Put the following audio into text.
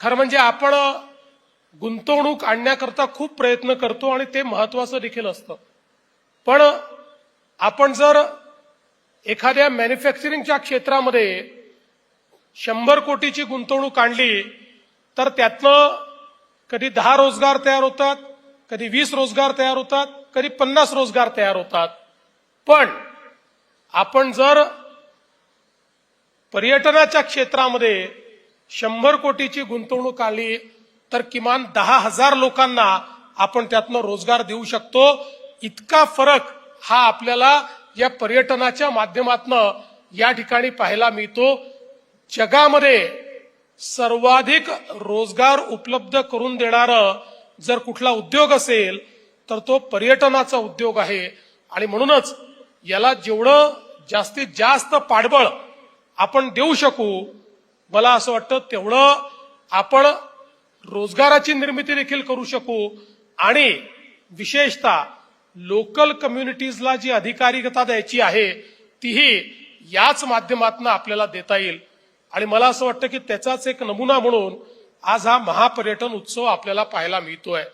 खरं म्हणजे आपण गुंतवणूक आणण्याकरता खूप प्रयत्न करतो आणि ते महत्वाचं देखील असतं. पण आपण जर एखाद्या मॅन्युफॅक्चरिंगच्या क्षेत्रामध्ये शंभर कोटीची गुंतवणूक आणली तर त्यातनं कधी दहा रोजगार तयार होतात कधी वीस रोजगार तयार होतात कधी पन्नास रोजगार तयार होतात. पण आपण जर पर्यटनाच्या क्षेत्रामध्ये शंभर कोटीची गुंतवणूक आली तर किमान दहा हजार लोकांना आपण त्यातनं रोजगार देऊ शकतो. इतका फरक हा आपल्याला या पर्यटनाच्या माध्यमातनं या ठिकाणी पाहायला मिळतो. जगामध्ये सर्वाधिक रोजगार उपलब्ध करून देणारं जर कुठला उद्योग असेल तर तो पर्यटनाचा उद्योग आहे. आणि म्हणूनच याला जेवढं जास्तीत जास्त पाठबळ आपण देऊ शकू मला असं वाटतं तेवढं आपण रोजगाराची निर्मिती देखील करू शकू आणि विशेषतः लोकल कम्युनिटीजला जी अधिकारिकता द्यायची आहे तीही याच माध्यमातून आपल्याला देता येईल. आणि मला असं वाटतं की त्याचाच एक नमुना म्हणून आज हा महापर्यटन उत्सव आपल्याला पाहायला मिळतोय.